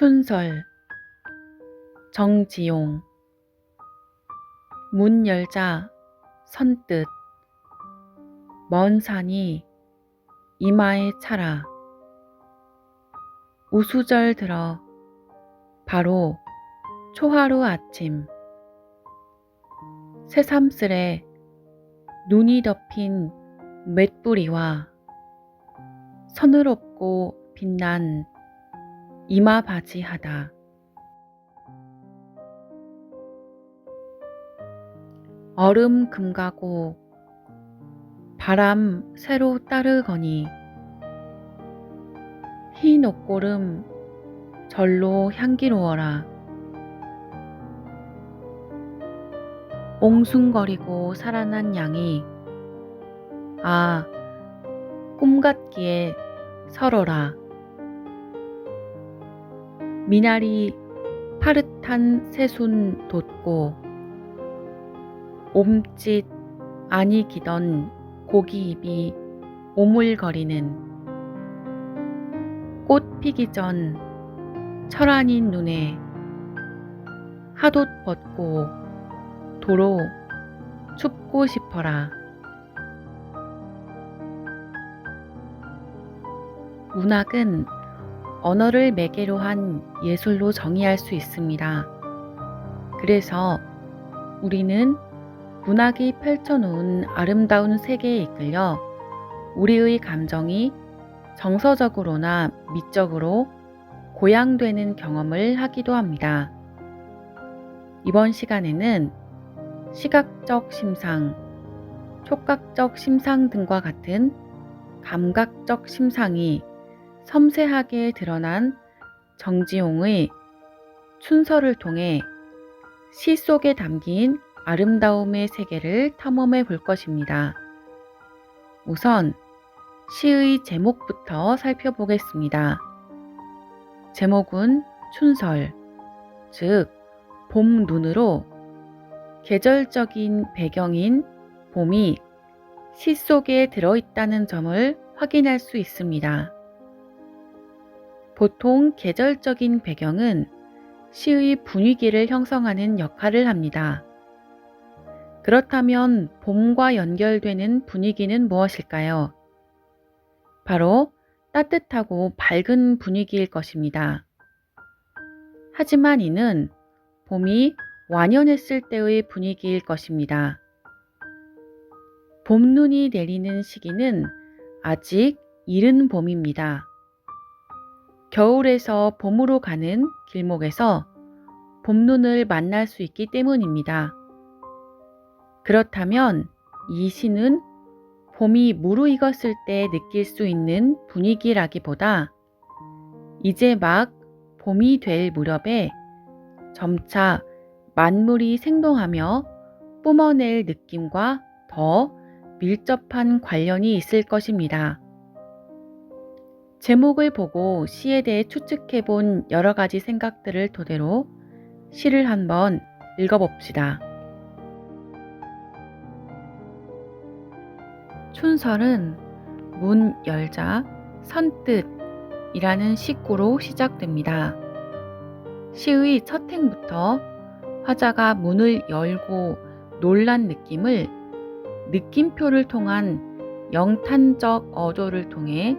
춘설 정지용 문 열자 선뜻 먼 산이 이마에 차라. 우수절 들어 바로 초하루 아침. 새삼스레 눈이 덮인 맷뿌리와 서늘없고 빛난 이마 바지하다. 얼음 금가고 바람 새로 따르거니 흰 옷고름 절로 향기로워라. 옹숭거리고 살아난 양이 아, 꿈 같기에 서러라. 미나리 파릇한 새순 돋고 옴짓 아니 기던 고기입이 오물거리는 꽃 피기 전 철안인 눈에 하돛 벗고 도로 춥고 싶어라. 문학은 언어를 매개로 한 예술로 정의할 수 있습니다. 그래서 우리는 문학이 펼쳐놓은 아름다운 세계에 이끌려 우리의 감정이 정서적으로나 미적으로 고양되는 경험을 하기도 합니다. 이번 시간에는 시각적 심상, 촉각적 심상 등과 같은 감각적 심상이 섬세하게 드러난 정지용의 춘서를 통해 시 속에 담긴 아름다움의 세계를 탐험해 볼 것입니다. 우선 시의 제목부터 살펴보겠습니다. 제목은 춘설, 즉, 봄 눈으로 계절적인 배경인 봄이 시 속에 들어있다는 점을 확인할 수 있습니다. 보통 계절적인 배경은 시의 분위기를 형성하는 역할을 합니다. 그렇다면 봄과 연결되는 분위기는 무엇일까요? 바로 따뜻하고 밝은 분위기일 것입니다. 하지만 이는 봄이 완연했을 때의 분위기일 것입니다. 봄눈이 내리는 시기는 아직 이른 봄입니다. 겨울에서 봄으로 가는 길목에서 봄눈을 만날 수 있기 때문입니다. 그렇다면 이 시는 봄이 무르익었을 때 느낄 수 있는 분위기라기보다 이제 막 봄이 될 무렵에 점차 만물이 생동하며 뿜어낼 느낌과 더 밀접한 관련이 있을 것입니다. 제목을 보고 시에 대해 추측해 본 여러 가지 생각들을 토대로 시를 한번 읽어 봅시다. 춘설은 문 열자 선뜻이라는 식구로 시작됩니다. 시의 첫 행부터 화자가 문을 열고 놀란 느낌을 느낌표를 통한 영탄적 어조를 통해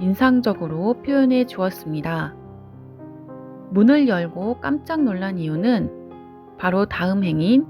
인상적으로 표현해 주었습니다. 문을 열고 깜짝 놀란 이유는 바로 다음 행인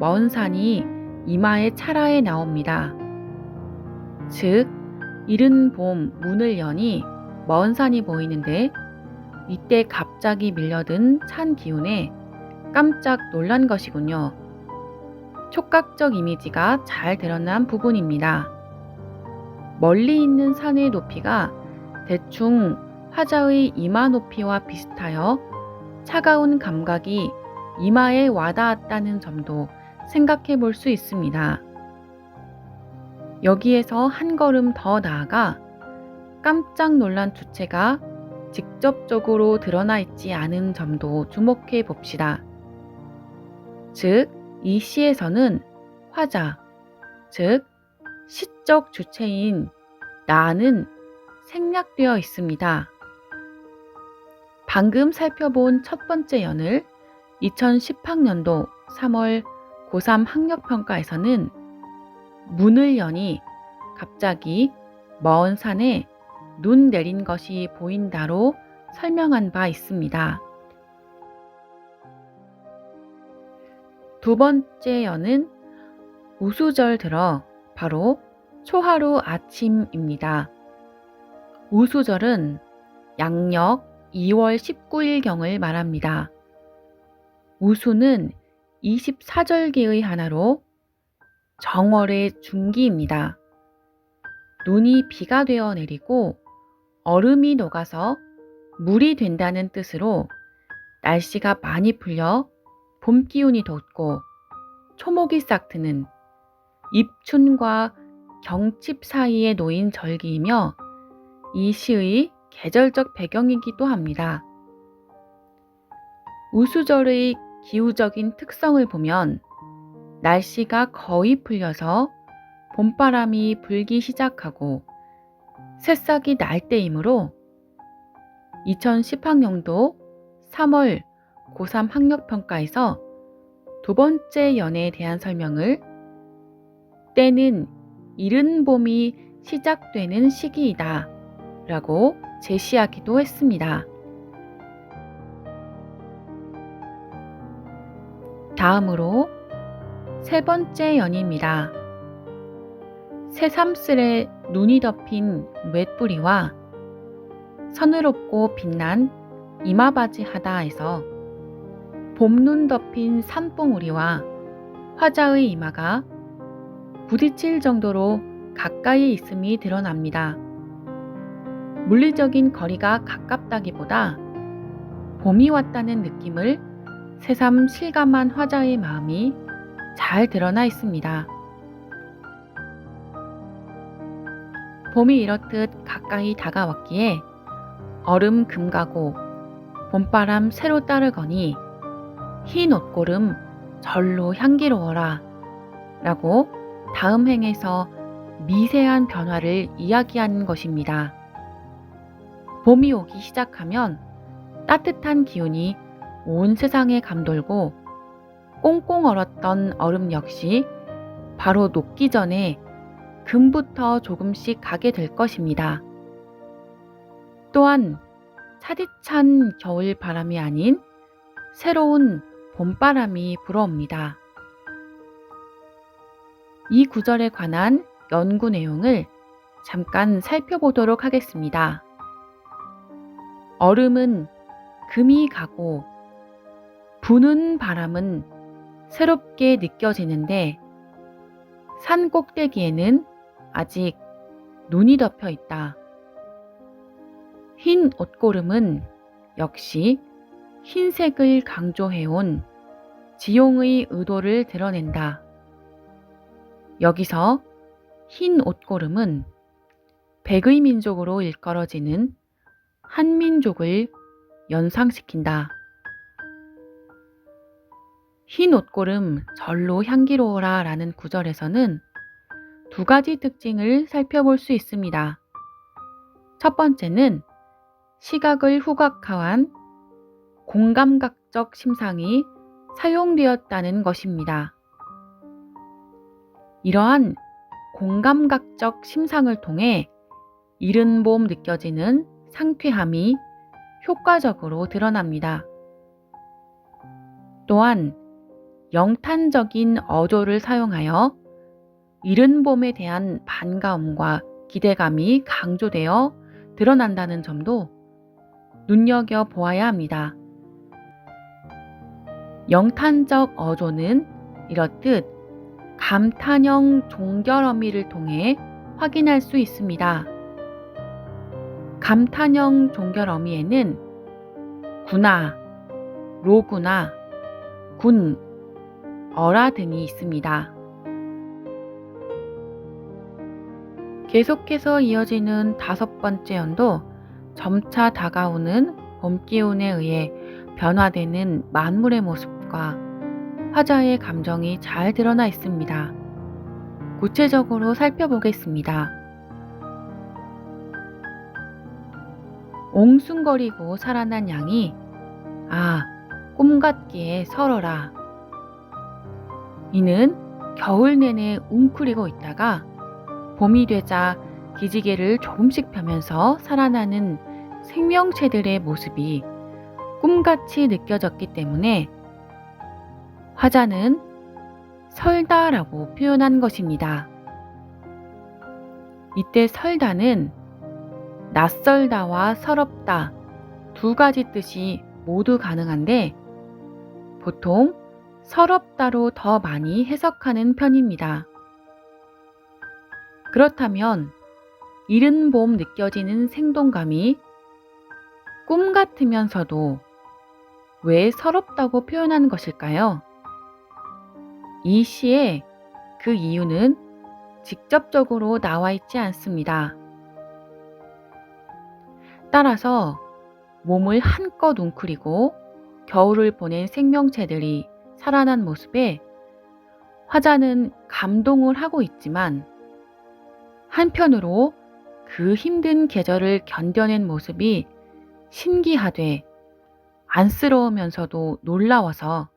먼 산이 이마에 차라에 나옵니다. 즉, 이른 봄 문을 여니 먼 산이 보이는데 이때 갑자기 밀려든 찬 기운에 깜짝 놀란 것이군요. 촉각적 이미지가 잘 드러난 부분입니다. 멀리 있는 산의 높이가 대충 화자의 이마 높이와 비슷하여 차가운 감각이 이마에 와닿았다는 점도 생각해 볼 수 있습니다. 여기에서 한 걸음 더 나아가 깜짝 놀란 주체가 직접적으로 드러나 있지 않은 점도 주목해 봅시다. 즉, 이 시에서는 화자, 즉, 시적 주체인 나는 생략되어 있습니다. 방금 살펴본 첫 번째 연을 2010학년도 3월 고3 학력평가에서는 문을 여니 갑자기 먼 산에 눈 내린 것이 보인다로 설명한 바 있습니다. 두 번째 연은 우수절 들어 바로 초하루 아침입니다. 우수절은 양력 2월 19일경을 말합니다. 우수는 24절기의 하나로 정월의 중기입니다. 눈이 비가 되어 내리고 얼음이 녹아서 물이 된다는 뜻으로 날씨가 많이 풀려 봄 기운이 돋고 초목이 싹 트는 입춘과 경칩 사이에 놓인 절기이며 이 시의 계절적 배경이기도 합니다. 우수절의 기후적인 특성을 보면 날씨가 거의 풀려서 봄바람이 불기 시작하고 새싹이 날 때이므로 2010학년도 3월 고3 학력평가에서 두 번째 연애에 대한 설명을 때는 이른 봄이 시작되는 시기이다 라고 제시하기도 했습니다. 다음으로 세 번째 연입니다. 새삼스레 눈이 덮인 맷뿌리와 서늘없고 빛난 이마바지 하다에서 봄눈 덮인 산봉우리와 화자의 이마가 부딪힐 정도로 가까이 있음이 드러납니다. 물리적인 거리가 가깝다기보다 봄이 왔다는 느낌을 새삼 실감한 화자의 마음이 잘 드러나 있습니다. 봄이 이렇듯 가까이 다가왔기에 얼음 금가고 봄바람 새로 따르거니 흰 옷고름 절로 향기로워라 라고 다음 행에서 미세한 변화를 이야기하는 것입니다. 봄이 오기 시작하면 따뜻한 기운이 온 세상에 감돌고 꽁꽁 얼었던 얼음 역시 바로 녹기 전에 금부터 조금씩 가게 될 것입니다. 또한 차디찬 겨울 바람이 아닌 새로운 봄바람이 불어옵니다. 이 구절에 관한 연구 내용을 잠깐 살펴보도록 하겠습니다. 얼음은 금이 가고 부는 바람은 새롭게 느껴지는데 산 꼭대기에는 아직 눈이 덮여 있다. 흰 옷고름은 역시 흰색을 강조해온 지용의 의도를 드러낸다. 여기서 흰 옷고름은 백의 민족으로 일컬어지는 한민족을 연상시킨다. 흰 옷고름 절로 향기로워라 라는 구절에서는 두 가지 특징을 살펴볼 수 있습니다. 첫 번째는 시각을 후각화한 공감각적 심상이 사용되었다는 것입니다. 이러한 공감각적 심상을 통해 이른 봄 느껴지는 상쾌함이 효과적으로 드러납니다. 또한 영탄적인 어조를 사용하여 이른 봄에 대한 반가움과 기대감이 강조되어 드러난다는 점도 눈여겨 보아야 합니다. 영탄적 어조는 이렇듯 감탄형 종결 어미를 통해 확인할 수 있습니다. 감탄형 종결 어미에는 구나, 로구나, 군, 어라 등이 있습니다. 계속해서 이어지는 다섯 번째 연도 점차 다가오는 봄 기운에 의해 변화되는 만물의 모습과 화자의 감정이 잘 드러나 있습니다. 구체적으로 살펴보겠습니다. 옹숭거리고 살아난 양이 아, 꿈 같기에 서러라. 이는 겨울 내내 웅크리고 있다가 봄이 되자 기지개를 조금씩 펴면서 살아나는 생명체들의 모습이 꿈같이 느껴졌기 때문에 화자는 설다라고 표현한 것입니다. 이때 설다는 낯설다와 서럽다 두 가지 뜻이 모두 가능한데 보통 서럽다로 더 많이 해석하는 편입니다. 그렇다면 이른 봄 느껴지는 생동감이 꿈 같으면서도 왜 서럽다고 표현한 것일까요? 이 시에 그 이유는 직접적으로 나와 있지 않습니다. 따라서 몸을 한껏 웅크리고 겨울을 보낸 생명체들이 살아난 모습에 화자는 감동을 하고 있지만 한편으로 그 힘든 계절을 견뎌낸 모습이 신기하되 안쓰러우면서도 놀라워서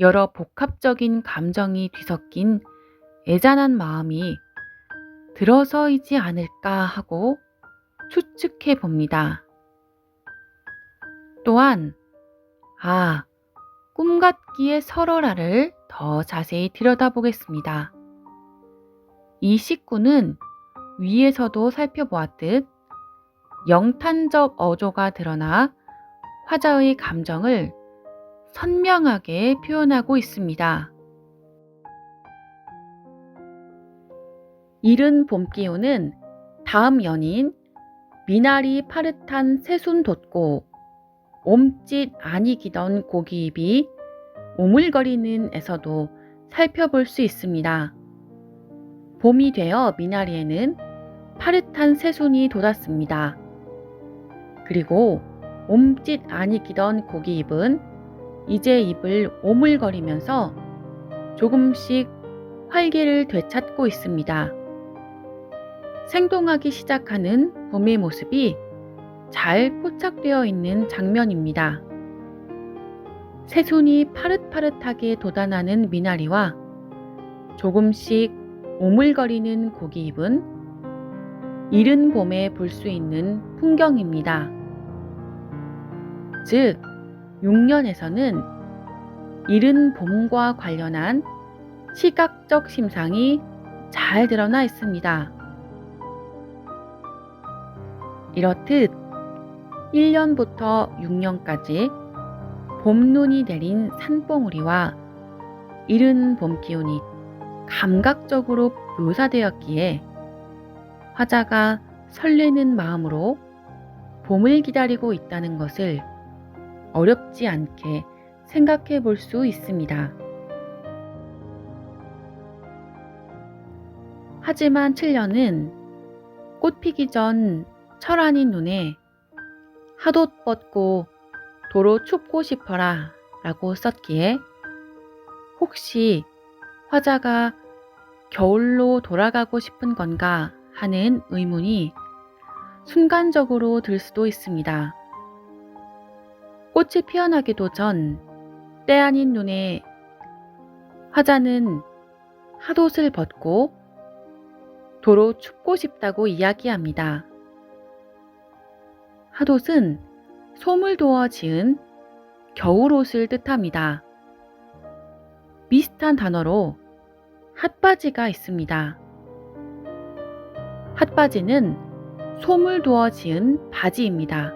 여러 복합적인 감정이 뒤섞인 애잔한 마음이 들어서이지 않을까 하고 추측해 봅니다. 또한, 아, 꿈 같기에 설어라를 더 자세히 들여다보겠습니다. 이 식구는 위에서도 살펴보았듯 영탄적 어조가 드러나 화자의 감정을 선명하게 표현하고 있습니다. 이른 봄 기운은 다음 연인 미나리 파릇한 새순 돋고 옴짓 아니기던 고기잎이 오물거리는 에서도 살펴볼 수 있습니다. 봄이 되어 미나리에는 파릇한 새순이 돋았습니다. 그리고 옴짓 아니기던 고기잎은 이제 입을 오물거리면서 조금씩 활기를 되찾고 있습니다. 생동하기 시작하는 봄의 모습이 잘 포착되어 있는 장면입니다. 새손이 파릇파릇하게 돋아나는 미나리와 조금씩 오물거리는 고기 잎은 이른 봄에 볼 수 있는 풍경입니다. 즉, 6년에서는 이른 봄과 관련한 시각적 심상이 잘 드러나 있습니다. 이렇듯 1년부터 6년까지 봄눈이 내린 산봉우리와 이른 봄 기운이 감각적으로 묘사되었기에 화자가 설레는 마음으로 봄을 기다리고 있다는 것을 어렵지 않게 생각해 볼 수 있습니다. 하지만 7년은 꽃 피기 전 철아닌 눈에 하옷 뻗고 도로 춥고 싶어라 라고 썼기에 혹시 화자가 겨울로 돌아가고 싶은 건가 하는 의문이 순간적으로 들 수도 있습니다. 꽃이 피어나기도 전 때 아닌 눈에 화자는 핫옷을 벗고 도로 춥고 싶다고 이야기합니다. 핫옷은 솜을 도어 지은 겨울옷을 뜻합니다. 비슷한 단어로 핫바지가 있습니다. 핫바지는 솜을 도어 지은 바지입니다.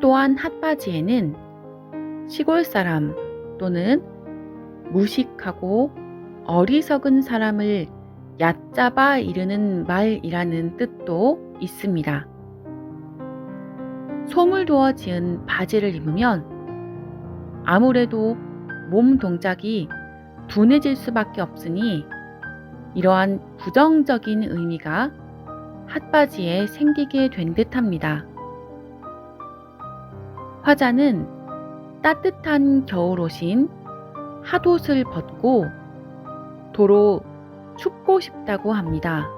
또한 핫바지에는 시골 사람 또는 무식하고 어리석은 사람을 얕잡아 이르는 말이라는 뜻도 있습니다. 솜을 도어 지은 바지를 입으면 아무래도 몸 동작이 둔해질 수밖에 없으니 이러한 부정적인 의미가 핫바지에 생기게 된 듯합니다. 화자는 따뜻한 겨울옷인 핫옷을 벗고 도로 춥고 싶다고 합니다.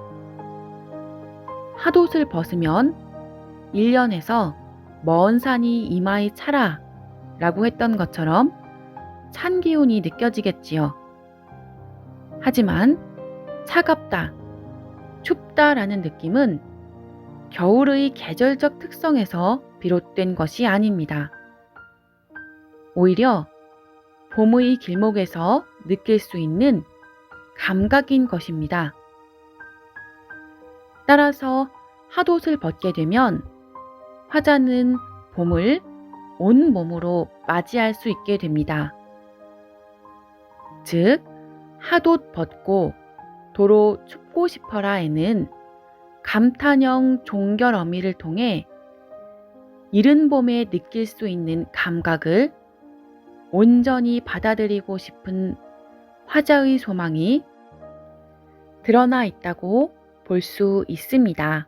핫옷을 벗으면 1년에서 먼 산이 이마에 차라 라고 했던 것처럼 찬 기운이 느껴지겠지요. 하지만 차갑다, 춥다라는 느낌은 겨울의 계절적 특성에서 비롯된 것이 아닙니다. 오히려 봄의 길목에서 느낄 수 있는 감각인 것입니다. 따라서 핫옷을 벗게 되면 화자는 봄을 온 몸으로 맞이할 수 있게 됩니다. 즉, 핫옷 벗고 도로 춥고 싶어라에는 감탄형 종결 어미를 통해 이른 봄에 느낄 수 있는 감각을 온전히 받아들이고 싶은 화자의 소망이 드러나 있다고 볼 수 있습니다.